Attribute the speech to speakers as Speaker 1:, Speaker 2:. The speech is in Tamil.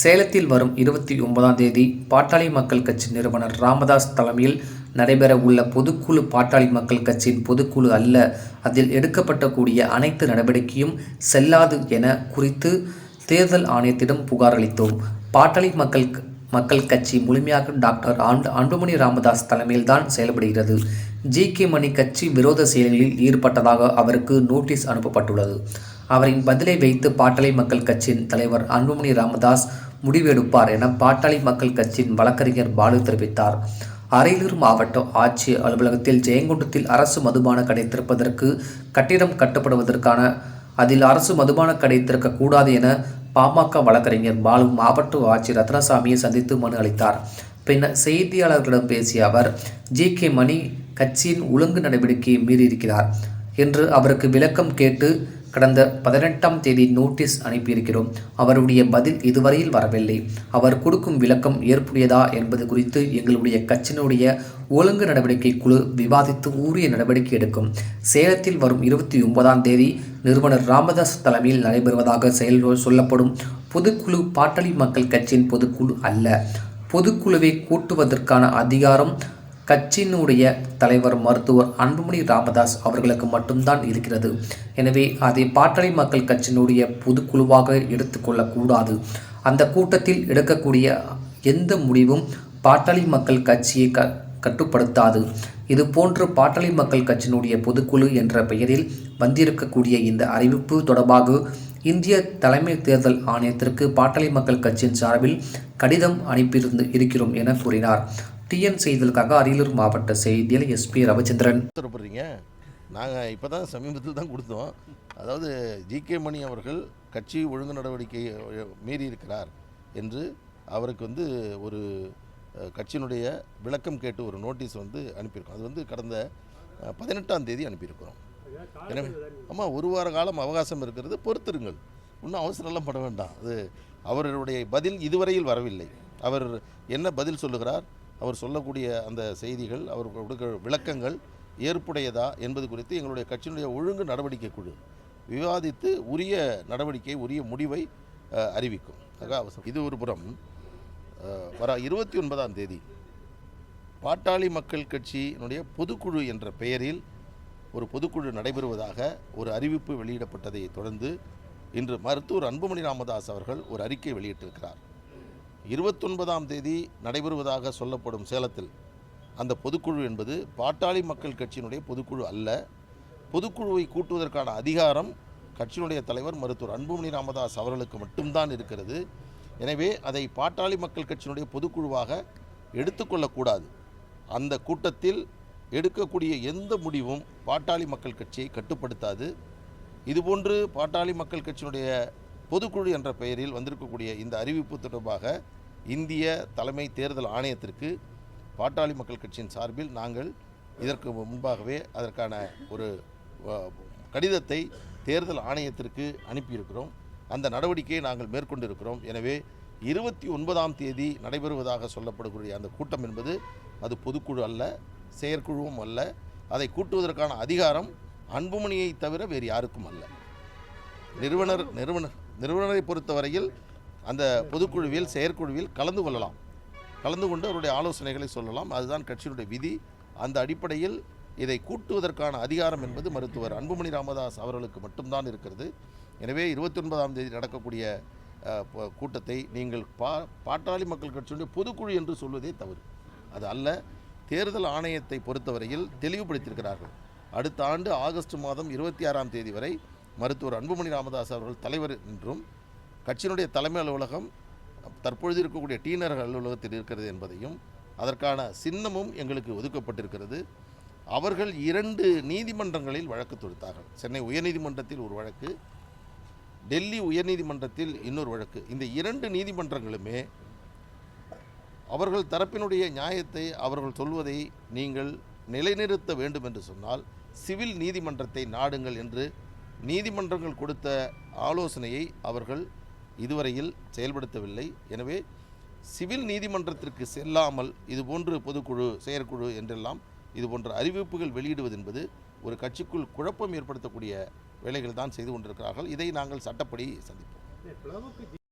Speaker 1: சேலத்தில் வரும் இருபத்தி ஒன்பதாம் தேதி பாட்டாளி மக்கள் கட்சி நிறுவனர் ராமதாஸ் தலைமையில் நடைபெற உள்ள பொதுக்குழு பாட்டாளி மக்கள் கட்சியின் பொதுக்குழு அல்ல அதில் எடுக்கப்படக்கூடிய அனைத்து நடவடிக்கையும் செல்லாது என குறித்து தேர்தல் ஆணையத்திடம் புகார் அளித்தோம் பாட்டாளி மக்கள் மக்கள் கட்சி முழுமையாக டாக்டர் ஆண்டு அன்புமணி ராமதாஸ் தலைமையில்தான் செயல்படுகிறது ஜி கே மணி கட்சி விரோத செயல்களில் ஈடுபட்டதாக அவருக்கு நோட்டீஸ் அனுப்பப்பட்டுள்ளது அவரின் பதிலை வைத்து பாட்டாளி மக்கள் கட்சியின் தலைவர் அன்புமணி ராமதாஸ் முடிவெடுப்பார் என பாட்டாளி மக்கள் கட்சியின் வழக்கறிஞர் பாலு தெரிவித்தார் அரியலூர் மாவட்ட ஆட்சி அலுவலகத்தில் ஜெயங்கொண்டத்தில் அரசு மதுபான கடை திறப்பதற்கு கட்டிடம் கட்டப்படுவதற்கான அதில் அரசு மதுபான கடை திறக்கக்கூடாது என பாமக வழக்கறிஞர் பாலு மாவட்ட ஆட்சியர் ரத்னசாமியை சந்தித்து மனு அளித்தார் பின்னர் செய்தியாளர்களிடம் பேசிய அவர் ஜி கே மணி கட்சியின் ஒழுங்கு நடவடிக்கையை மீறியிருக்கிறார் என்று அவருக்கு விளக்கம் கேட்டு கடந்த பதினெட்டாம் தேதி நோட்டீஸ் அனுப்பியிருக்கிறோம் அவருடைய பதில் இதுவரையில் வரவில்லை அவர் கொடுக்கும் விளக்கம் ஏற்புடையதா என்பது குறித்து எங்களுடைய கட்சியினுடைய ஒழுங்கு நடவடிக்கை குழு விவாதித்து உரிய நடவடிக்கை எடுக்கும் சேலத்தில் வரும் இருபத்தி ஒன்பதாம் தேதி நிறுவனர் ராமதாஸ் தலைமையில் நடைபெறுவதாக செயல் சொல்லப்படும் பொதுக்குழு பாட்டாளி மக்கள் கட்சியின் பொதுக்குழு அல்ல பொதுக்குழுவை கூட்டுவதற்கான அதிகாரம் கட்சியினுடைய தலைவர் மருத்துவர் அன்புமணி ராமதாஸ் அவர்களுக்கு மட்டும்தான் இருக்கிறது எனவே அதை பாட்டாளி மக்கள் கட்சியினுடைய பொதுக்குழுவாக எடுத்துக்கொள்ளக்கூடாது அந்த கூட்டத்தில் எடுக்கக்கூடிய எந்த முடிவும் பாட்டாளி மக்கள் கட்சியை க கட்டுப்படுத்தாது இது போன்று பாட்டாளி மக்கள் கட்சியினுடைய பொதுக்குழு என்ற பெயரில் வந்திருக்கக்கூடிய இந்த அறிவிப்பு தொடர்பாக இந்திய தலைமை தேர்தல் ஆணையத்திற்கு பாட்டாளி மக்கள் கட்சியின் சார்பில் கடிதம் அனுப்பியிருந்து இருக்கிறோம் என கூறினார் டிஎன் செய்திகளுக்காக அரியலூர் மாவட்ட செய்தியில் எஸ்பி ரவிச்சந்திரன்
Speaker 2: நாங்கள் இப்போ தான் சமீபத்தில் தான் கொடுத்தோம் அதாவது ஜி கே மணி அவர்கள் கட்சி ஒழுங்கு நடவடிக்கை மீறி இருக்கிறார் என்று அவருக்கு வந்து ஒரு கட்சியினுடைய விளக்கம் கேட்டு ஒரு நோட்டீஸ் வந்து அனுப்பியிருக்கோம் அது வந்து கடந்த பதினெட்டாம் தேதி அனுப்பியிருக்கிறோம் ஆமாம் ஒரு வார காலம் அவகாசம் இருக்கிறது பொறுத்துருங்கள் இன்னும் அவசரம்லாம் பட வேண்டாம் அது அவருடைய பதில் இதுவரையில் வரவில்லை அவர் என்ன பதில் சொல்லுகிறார் அவர் சொல்லக்கூடிய அந்த செய்திகள் அவர் கொடுக்க விளக்கங்கள் ஏற்புடையதா என்பது குறித்து எங்களுடைய கட்சியினுடைய ஒழுங்கு நடவடிக்கை குழு விவாதித்து உரிய நடவடிக்கை உரிய முடிவை அறிவிக்கும் அவசரம் இது ஒரு புறம் வர இருபத்தி ஒன்பதாம் தேதி பாட்டாளி மக்கள் கட்சியினுடைய பொதுக்குழு என்ற பெயரில் ஒரு பொதுக்குழு நடைபெறுவதாக ஒரு அறிவிப்பு வெளியிடப்பட்டதை தொடர்ந்து இன்று மருத்துவர் அன்புமணி ராமதாஸ் அவர்கள் ஒரு அறிக்கை வெளியிட்டிருக்கிறார் இருபத்தொன்பதாம் தேதி நடைபெறுவதாக சொல்லப்படும் சேலத்தில் அந்த பொதுக்குழு என்பது பாட்டாளி மக்கள் கட்சியினுடைய பொதுக்குழு அல்ல பொதுக்குழுவை கூட்டுவதற்கான அதிகாரம் கட்சியினுடைய தலைவர் மருத்துவர் அன்புமணி ராமதாஸ் அவர்களுக்கு மட்டும்தான் இருக்கிறது எனவே அதை பாட்டாளி மக்கள் கட்சியினுடைய பொதுக்குழுவாக எடுத்துக்கொள்ளக்கூடாது அந்த கூட்டத்தில் எடுக்கக்கூடிய எந்த முடிவும் பாட்டாளி மக்கள் கட்சியை கட்டுப்படுத்தாது இதுபோன்று பாட்டாளி மக்கள் கட்சியினுடைய பொதுக்குழு என்ற பெயரில் வந்திருக்கக்கூடிய இந்த அறிவிப்பு தொடர்பாக இந்திய தலைமை தேர்தல் ஆணையத்திற்கு பாட்டாளி மக்கள் கட்சியின் சார்பில் நாங்கள் இதற்கு முன்பாகவே அதற்கான ஒரு கடிதத்தை தேர்தல் ஆணையத்திற்கு அனுப்பியிருக்கிறோம் அந்த நடவடிக்கையை நாங்கள் மேற்கொண்டிருக்கிறோம் எனவே இருபத்தி ஒன்பதாம் தேதி நடைபெறுவதாக சொல்லப்படக்கூடிய அந்த கூட்டம் என்பது அது பொதுக்குழு அல்ல செயற்குழுவும் அல்ல அதை கூட்டுவதற்கான அதிகாரம் அன்புமணியை தவிர வேறு யாருக்கும் அல்ல நிறுவனர் நிறுவனர் நிறுவனரை பொறுத்தவரையில் அந்த பொதுக்குழுவில் செயற்குழுவில் கலந்து கொள்ளலாம் கலந்து கொண்டு அவருடைய ஆலோசனைகளை சொல்லலாம் அதுதான் கட்சியினுடைய விதி அந்த அடிப்படையில் இதை கூட்டுவதற்கான அதிகாரம் என்பது மருத்துவர் அன்புமணி ராமதாஸ் அவர்களுக்கு மட்டும்தான் இருக்கிறது எனவே இருபத்தி ஒன்பதாம் தேதி நடக்கக்கூடிய கூட்டத்தை நீங்கள் பா பாட்டாளி மக்கள் கட்சியினுடைய பொதுக்குழு என்று சொல்வதே தவறு அது அல்ல தேர்தல் ஆணையத்தை பொறுத்தவரையில் தெளிவுபடுத்தியிருக்கிறார்கள் அடுத்த ஆண்டு ஆகஸ்ட் மாதம் இருபத்தி ஆறாம் தேதி வரை மருத்துவர் அன்புமணி ராமதாஸ் அவர்கள் தலைவர் என்றும் கட்சியினுடைய தலைமை அலுவலகம் தற்பொழுது இருக்கக்கூடிய டீனர்கள் அலுவலகத்தில் இருக்கிறது என்பதையும் அதற்கான சின்னமும் எங்களுக்கு ஒதுக்கப்பட்டிருக்கிறது அவர்கள் இரண்டு நீதிமன்றங்களில் வழக்கு தொடுத்தார்கள் சென்னை உயர்நீதிமன்றத்தில் ஒரு வழக்கு டெல்லி உயர்நீதிமன்றத்தில் இன்னொரு வழக்கு இந்த இரண்டு நீதிமன்றங்களுமே அவர்கள் தரப்பினுடைய நியாயத்தை அவர்கள் சொல்வதை நீங்கள் நிலைநிறுத்த வேண்டும் என்று சொன்னால் சிவில் நீதிமன்றத்தை நாடுங்கள் என்று நீதிமன்றங்கள் கொடுத்த ஆலோசனையை அவர்கள் இதுவரையில் செயல்படுத்தவில்லை எனவே சிவில் நீதிமன்றத்திற்கு செல்லாமல் இதுபோன்று பொதுக்குழு செயற்குழு என்றெல்லாம் இதுபோன்ற அறிவிப்புகள் வெளியிடுவது என்பது ஒரு கட்சிக்குள் குழப்பம் ஏற்படுத்தக்கூடிய வேலைகள் தான் செய்து கொண்டிருக்கிறார்கள் இதை நாங்கள் சட்டப்படி சந்திப்போம்